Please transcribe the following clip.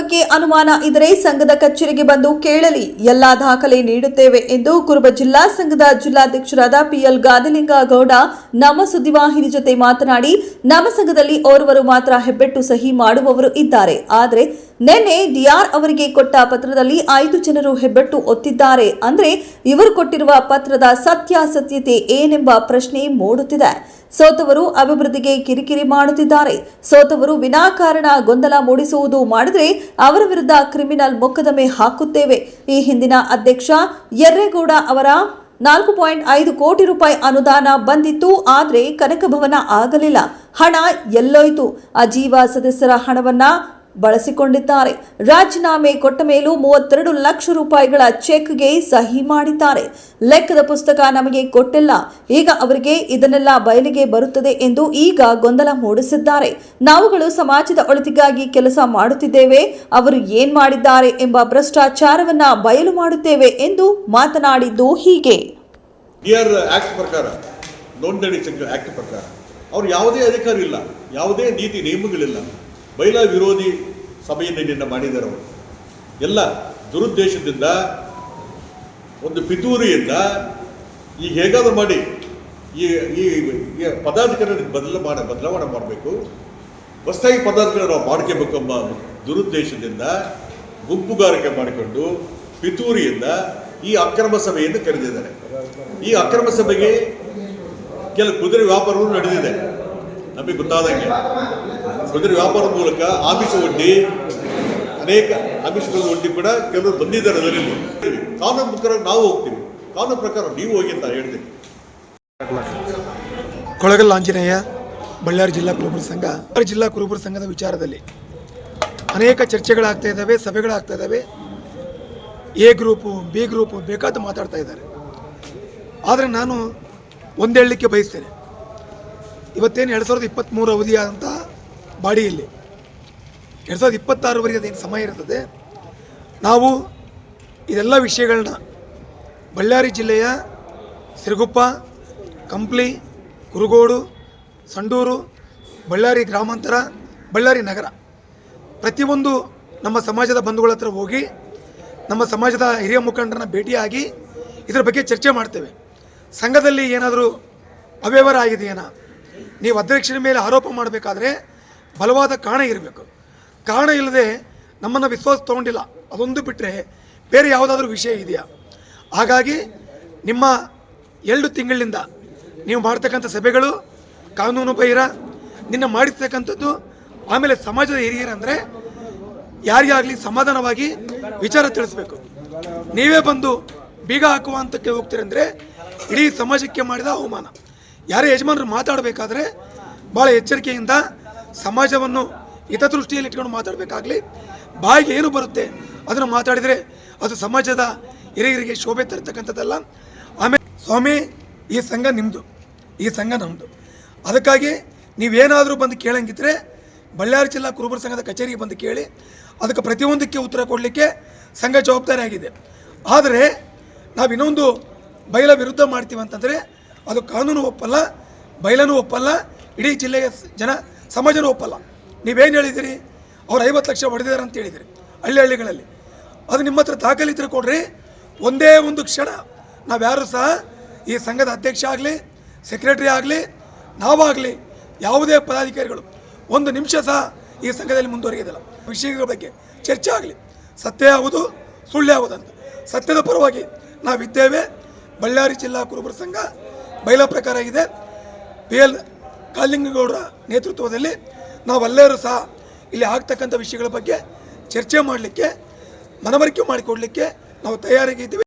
ಬಗ್ಗೆ ಅನುಮಾನ ಇದ್ದರೆ ಸಂಘದ ಕಚೇರಿಗೆ ಬಂದು ಕೇಳಲಿ. ಎಲ್ಲಾ ದಾಖಲೆ ನೀಡುತ್ತೇವೆ ಎಂದು ಕುರುಬ ಜಿಲ್ಲಾ ಸಂಘದ ಜಿಲ್ಲಾಧ್ಯಕ್ಷರಾದ ಪಿಎಲ್ ಗಾದಿಲಿಂಗ ಗೌಡ ನಮ್ಮ ಸುದ್ದಿವಾಹಿನಿ ಜೊತೆ ಮಾತನಾಡಿ, ನಮ್ಮ ಸಂಘದಲ್ಲಿ ಓರ್ವರು ಮಾತ್ರ ಹೆಬ್ಬೆಟ್ಟು ಸಹಿ ಮಾಡುವವರು ಇದ್ದಾರೆ. ಆದರೆ ನಿನ್ನೆ ಡಿಆರ್ ಅವರಿಗೆ ಕೊಟ್ಟ ಪತ್ರದಲ್ಲಿ ಐದು ಜನರು ಹೆಬ್ಬೆಟ್ಟು ಒತ್ತಿದ್ದಾರೆ. ಅಂದ್ರೆ ಇವರು ಕೊಟ್ಟಿರುವ ಪತ್ರದ ಸತ್ಯಾಸತ್ಯತೆ ಏನೆಂಬ ಪ್ರಶ್ನೆ ಮೂಡುತ್ತಿದೆ. ಸೋತವರು ಅಭಿವೃದ್ಧಿಗೆ ಕಿರಿಕಿರಿ ಮಾಡುತ್ತಿದ್ದಾರೆ. ಸೋತವರು ವಿನಾಕಾರಣ ಗೊಂದಲ ಮೂಡಿಸುವುದು ಮಾಡಿದರೆ ಅವರ ವಿರುದ್ಧ ಕ್ರಿಮಿನಲ್ ಮೊಕದ್ದಮೆ ಹಾಕುತ್ತೇವೆ. ಈ ಹಿಂದಿನ ಅಧ್ಯಕ್ಷ ಯರ್ರೇಗೌಡ ಅವರ ನಾಲ್ಕು ಪಾಯಿಂಟ್ ಐದು ಕೋಟಿ ರೂಪಾಯಿ ಅನುದಾನ ಬಂದಿತ್ತು, ಆದರೆ ಕನಕಭವನ ಆಗಲಿಲ್ಲ. ಹಣ ಎಲ್ಲೋಯ್ತು. ಅಜೀವ ಸದಸ್ಯರ ಹಣವನ್ನ ಬಳಸಿಕೊಂಡಿದ್ದಾರೆ. ರಾಜೀನಾಮೆ ಕೊಟ್ಟ ಮೇಲೂ ಮೂವತ್ತೆರಡು ಲಕ್ಷ ರೂಪಾಯಿಗಳ ಚೆಕ್ಗೆ ಸಹಿ ಮಾಡಿದ್ದಾರೆ. ಲೆಕ್ಕದ ಪುಸ್ತಕ ನಮಗೆ ಕೊಟ್ಟಿಲ್ಲ. ಈಗ ಅವರಿಗೆ ಇದನ್ನೆಲ್ಲ ಬಯಲಿಗೆ ಬರುತ್ತದೆ ಎಂದು ಈಗ ಗೊಂದಲ ಮೂಡಿಸಿದ್ದಾರೆ. ನಾವುಗಳು ಸಮಾಜದ ಒಳಿತಿಗಾಗಿ ಕೆಲಸ ಮಾಡುತ್ತಿದ್ದೇವೆ. ಅವರು ಏನ್ ಮಾಡಿದ್ದಾರೆ ಎಂಬ ಭ್ರಷ್ಟಾಚಾರವನ್ನ ಬಯಲು ಮಾಡುತ್ತೇವೆ ಎಂದು ಮಾತನಾಡಿದ್ದು ಹೀಗೆ. ಪ್ರಕಾರ, ಅವ್ರು ಯಾವುದೇ ಅಧಿಕಾರ ಇಲ್ಲ. ಯಾವುದೇ ನೀತಿ, ನಿಯಮಗಳಿಲ್ಲ. ಬೈಲಾ ವಿರೋಧಿ ಸಭೆಯನ್ನು ನಿನ್ನ ಮಾಡಿದ್ದಾರೆ ಅವರು. ಎಲ್ಲ ದುರುದ್ದೇಶದಿಂದ, ಒಂದು ಪಿತೂರಿಯಿಂದ ಈಗ ಹೇಗಾದರೂ ಮಾಡಿ ಈ ಈ ಪದಾಧಿಕಾರಿ ಬದಲ ಮಾಡ, ಬದಲಾವಣೆ ಮಾಡಬೇಕು. ಹೊಸದಾಗಿ ಪದಾಧಿಕಾರಿ ನಾವು ಮಾಡ್ಕೋಬೇಕೆಂಬ ದುರುದ್ದೇಶದಿಂದ ಗುಂಪುಗಾರಿಕೆ ಮಾಡಿಕೊಂಡು ಪಿತೂರಿಯಿಂದ ಈ ಅಕ್ರಮ ಸಭೆಯನ್ನು ಕರೆದಿದ್ದಾರೆ. ಈ ಅಕ್ರಮ ಸಭೆಗೆ ಕೆಲ ಕುದುರೆ ವ್ಯಾಪಾರಗಳು ನಡೆದಿದೆ. ನಮಗೆ ಗೊತ್ತಾದಂಗೆ. ಕುದುರೆ ವ್ಯಾಪಾರದ ಮೂಲಕ ಆಮಿಷ ಒಡ್ಡಿ, ಅನೇಕ ಆಮಿಷಗಳನ್ನು ಒಡ್ಡಿ ಕೂಡ ಕೆಲವರು ಬಂದಿದ್ದಾರೆ ಅದರಲ್ಲಿ. ಕಾನೂನು ಪ್ರಕಾರ ನಾವು ಹೋಗ್ತೀವಿ. ಕಾನೂನು ಪ್ರಕಾರ ನೀವು ಹೋಗಿ ಅಂತ ಹೇಳ್ತೀನಿ. ಕೊಳಗಲ್ ಆಂಜನೇಯ, ಬಳ್ಳಾರಿ ಜಿಲ್ಲಾ ಕುರುಬರ ಸಂಘ. ಬಳ್ಳಾರಿ ಜಿಲ್ಲಾ ಕುರುಬರ ಸಂಘದ ವಿಚಾರದಲ್ಲಿ ಅನೇಕ ಚರ್ಚೆಗಳಾಗ್ತಾ ಇದ್ದಾವೆ, ಸಭೆಗಳಾಗ್ತಾ ಇದ್ದಾವೆ. ಎ ಗ್ರೂಪು, ಬಿ ಗ್ರೂಪು ಬೇಕಾದ ಮಾತಾಡ್ತಾ ಇದ್ದಾರೆ. ಆದರೆ ನಾನು ಒಂದು ಹೇಳಲಿಕ್ಕೆ ಬಯಸ್ತೇನೆ. ಇವತ್ತೇನು ಎರಡು ಸಾವಿರದ ಇಪ್ಪತ್ತ್ಮೂರು ಅವಧಿಯಾದಂಥ ಬಾಡಿಯಲ್ಲಿ. ಎರಡು ಸಾವಿರದ ಇಪ್ಪತ್ತಾರವರೆಗೆ ಅದೇನು ಸಮಯ ಇರ್ತದೆ? ನಾವು ಇದೆಲ್ಲ ವಿಷಯಗಳನ್ನ ಬಳ್ಳಾರಿ ಜಿಲ್ಲೆಯ ಸಿರುಗುಪ್ಪ, ಕಂಪ್ಲಿ, ಕುರುಗೋಡು, ಸಂಡೂರು, ಬಳ್ಳಾರಿ ಗ್ರಾಮಾಂತರ, ಬಳ್ಳಾರಿ ನಗರ ಪ್ರತಿಯೊಂದು ನಮ್ಮ ಸಮಾಜದ ಬಂಧುಗಳ ಹತ್ರ ಹೋಗಿ ನಮ್ಮ ಸಮಾಜದ ಹಿರಿಯ ಮುಖಂಡರನ್ನ ಭೇಟಿಯಾಗಿ ಇದರ ಬಗ್ಗೆ ಚರ್ಚೆ ಮಾಡ್ತೇವೆ. ಸಂಘದಲ್ಲಿ ಏನಾದರೂ ಅವ್ಯವಹಾರ ಆಗಿದೆಯೇನಾ? ನೀವು ಅಧ್ಯಕ್ಷರ ಮೇಲೆ ಆರೋಪ ಮಾಡಬೇಕಾದ್ರೆ ಬಲವಾದ ಕಾರಣ ಇರಬೇಕು. ಕಾರಣ ಇಲ್ಲದೆ ನಮ್ಮನ್ನು ವಿಶ್ವಾಸ ತೊಗೊಂಡಿಲ್ಲ. ಅದೊಂದು ಬಿಟ್ಟರೆ ಬೇರೆ ಯಾವುದಾದ್ರೂ ವಿಷಯ ಇದೆಯಾ? ಹಾಗಾಗಿ ನಿಮ್ಮ ಎರಡು ತಿಂಗಳಿಂದ ನೀವು ಮಾಡ್ತಕ್ಕಂಥ ಸಭೆಗಳು, ಕಾನೂನು ಬಹಿರ, ನಿನ್ನ ಮಾಡಿರ್ತಕ್ಕಂಥದ್ದು, ಆಮೇಲೆ ಸಮಾಜದ ಹಿರಿಯರಂದರೆ ಯಾರಿಗಾಗಲಿ ಸಮಾಧಾನವಾಗಿ ವಿಚಾರ ತಿಳಿಸ್ಬೇಕು. ನೀವೇ ಬಂದು ಬೀಗ ಹಾಕುವ ಹಂತಕ್ಕೆ ಹೋಗ್ತೀರಂದರೆ ಇಡೀ ಸಮಾಜಕ್ಕೆ ಮಾಡಿದ ಅವಮಾನ. ಯಾರೇ ಯಜಮಾನರು ಮಾತಾಡಬೇಕಾದ್ರೆ ಭಾಳ ಎಚ್ಚರಿಕೆಯಿಂದ ಸಮಾಜವನ್ನು ಹಿತದೃಷ್ಟಿಯಲ್ಲಿ ಇಟ್ಕೊಂಡು ಮಾತಾಡಬೇಕಾಗಲಿ. ಬಾಯಿಗೆ ಏನು ಬರುತ್ತೆ ಅದನ್ನು ಮಾತಾಡಿದರೆ ಅದು ಸಮಾಜದ ಹಿರಿಯರಿಗೆ ಶೋಭೆ ತರ್ತಕ್ಕಂಥದ್ದಲ್ಲ. ಆಮೇಲೆ ಸ್ವಾಮಿ, ಈ ಸಂಘ ನಿಮ್ಮದು ಈ ಸಂಘ ನಮ್ಮದು ಅದಕ್ಕಾಗಿ ನೀವೇನಾದರೂ ಬಂದು ಕೇಳಂಗಿದ್ರೆ ಬಳ್ಳಾರಿ ಜಿಲ್ಲಾ ಕುರುಬರ ಸಂಘದ ಕಚೇರಿಗೆ ಬಂದು ಕೇಳಿ, ಅದಕ್ಕೆ ಪ್ರತಿಯೊಂದಕ್ಕೆ ಉತ್ತರ ಕೊಡಲಿಕ್ಕೆ ಸಂಘ ಜವಾಬ್ದಾರಿ ಆಗಿದೆ. ಆದರೆ ನಾವು ಇನ್ನೊಂದು ಬಯಲ ವಿರುದ್ಧ ಮಾಡ್ತೀವಿ ಅಂತಂದರೆ ಅದು ಕಾನೂನು ಒಪ್ಪಲ್ಲ ಬಯಲನೂ ಒಪ್ಪಲ್ಲ, ಇಡೀ ಜಿಲ್ಲೆಯ ಜನ ಸಮಾಜನೂ ಒಪ್ಪಲ್ಲ. ನೀವೇನು ಹೇಳಿದಿರಿ? ಅವ್ರು ಐವತ್ತು ಲಕ್ಷ ಹೊಡೆದಿದ್ದಾರೆ ಅಂತ ಹೇಳಿದಿರಿ, ಹಳ್ಳಿ ಹಳ್ಳಿಗಳಲ್ಲಿ. ಅದು ನಿಮ್ಮ ಹತ್ರ ದಾಖಲೆ ಕೊಡ್ರಿ. ಒಂದೇ ಒಂದು ಕ್ಷಣ ನಾವ್ಯಾರು ಸಹ ಈ ಸಂಘದ ಅಧ್ಯಕ್ಷ ಆಗಲಿ ಸೆಕ್ರೆಟರಿ ಆಗಲಿ ನಾವಾಗಲಿ ಯಾವುದೇ ಪದಾಧಿಕಾರಿಗಳು ಒಂದು ನಿಮಿಷ ಸಹ ಈ ಸಂಘದಲ್ಲಿ ಮುಂದುವರಿಯೋದಿಲ್ಲ ವಿಷಯಗಳ ಬಗ್ಗೆ ಚರ್ಚೆ ಆಗಲಿ. ಸತ್ಯ ಯಾವುದು, ಸುಳ್ಳು ಯಾವುದಂತ ಸತ್ಯದ ಪರವಾಗಿ ನಾವಿದ್ದೇವೆ. ಬಳ್ಳಾರಿ ಜಿಲ್ಲಾ ಕುರುಬರ ಸಂಘ ಬಯಲ ಪ್ರಕಾರ ಇದೆ. ಪಿ ಎಲ್ ಕಾಲಿಂಗಗೌಡರ ನೇತೃತ್ವದಲ್ಲಿ ನಾವೆಲ್ಲರೂ ಸಹ ಇಲ್ಲಿ ಆಗ್ತಕ್ಕಂಥ ವಿಷಯಗಳ ಬಗ್ಗೆ ಚರ್ಚೆ ಮಾಡಲಿಕ್ಕೆ ಮನವರಿಕೆ ಮಾಡಿಕೊಡಲಿಕ್ಕೆ ನಾವು ತಯಾರಾಗಿದ್ದೀವಿ.